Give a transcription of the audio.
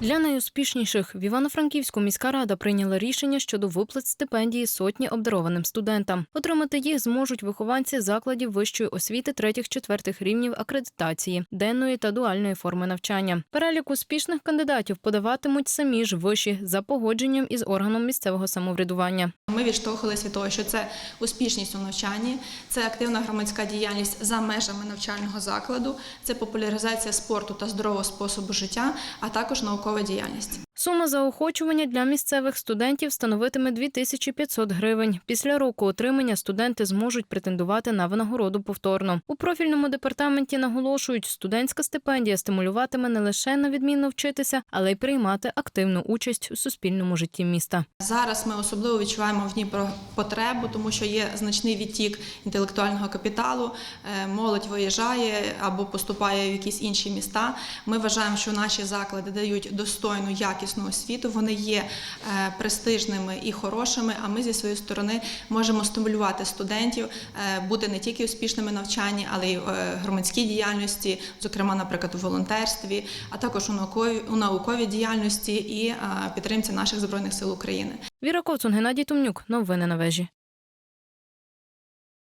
Для найуспішніших в Івано-Франківську міська рада прийняла рішення щодо виплат стипендії сотні обдарованим студентам. Отримати їх зможуть вихованці закладів вищої освіти третіх-четвертих рівнів акредитації, денної та дуальної форми навчання. Перелік успішних кандидатів подаватимуть самі ж виші за погодженням із органом місцевого самоврядування. Ми відштовхувалися від того, що це успішність у навчанні, це активна громадська діяльність за межами навчального закладу, це популяризація спорту та здорового способу життя, а також наукова діяльність. Сума заохочування для місцевих студентів становитиме 2500 гривень. Після року отримання студенти зможуть претендувати на винагороду повторно. У профільному департаменті наголошують, студентська стипендія стимулюватиме не лише на відмінно вчитися, але й приймати активну участь у суспільному житті міста. Зараз ми особливо відчуваємо в ній потребу, тому що є значний відтік інтелектуального капіталу. е, Молодь виїжджає або поступає в якісь інші міста. Ми вважаємо, що наші заклади дають достойну якісну освіту. Вони є е, престижними і хорошими. А ми зі своєї сторони можемо стимулювати студентів е, бути не тільки успішними навчанні, але й е, громадській діяльності, зокрема, наприклад, у волонтерстві, а також у науковій у науковій діяльності і підтримці наших збройних сил України. Віра Коцун, Геннадій Тумнюк. Новини на вежі.